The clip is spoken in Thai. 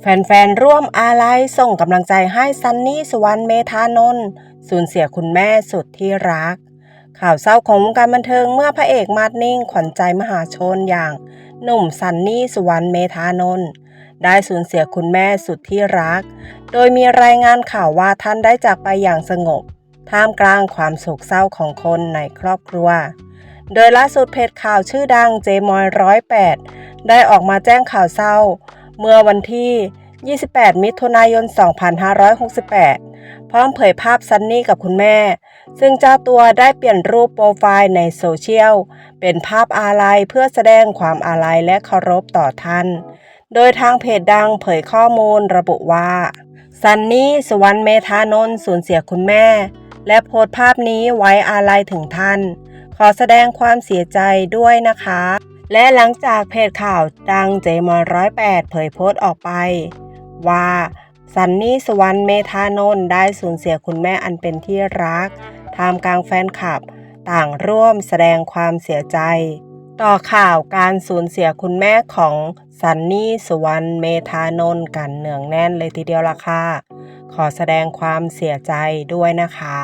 แฟนๆ ร่วมอาลัยส่งกำลังใจให้ซันนี่สุวรรณเมธานนท์สูญเสียคุณแม่สุดที่รัก ข่าวเศร้าของวงการบันเทิงเมื่อพระเอกมาดนิ่ง ขวัญใจมหาชนอย่าง หนุ่มซันนี่สุวรรณเมธานนท์ได้สูญเสียคุณแม่สุดที่รัก โดยมีรายงานข่าวว่าท่านได้จากไปอย่างสงบ ท่ามกลางความโศกเศร้าของคนในครอบครัว โดยล่าสุดเพจข่าวชื่อดังเจมอยร้อยแปดได้ออกมาแจ้งข่าวเศร้า เมื่อวันที่ 28 มิถุนายน 2568 พร้อมเผยภาพซันนี่กับคุณแม่ ซึ่งเจ้าตัวได้เปลี่ยนรูปโปรไฟล์ในโซเชียล เป็นภาพอาลัยเพื่อแสดงความอาลัยและเคารพต่อท่าน โดยทางเพจดังเผยข้อมูลระบุว่า ซันนี่สุวรรณเมธานนท์สูญเสียคุณแม่ และโพสต์ภาพนี้ไว้อาลัยถึงท่าน ขอแสดงความเสียใจด้วยนะคะ และหลังจากเพจข่าวดังเจมอนร้อยแปดเผยโพสต์ออกไป ว่าซันนี่สุวรรณเมธานนท์ได้สูญเสียคุณแม่อันเป็นที่รักท่ามกลางแฟนคลับ ต่างร่วมแสดงความเสียใจ ต่อข่าวการสูญเสียคุณแม่ของซันนี่สุวรรณเมธานนท์กันเนืองแน่นเลยทีเดียวล่ะค่ะ ขอแสดงความเสียใจด้วยนะคะ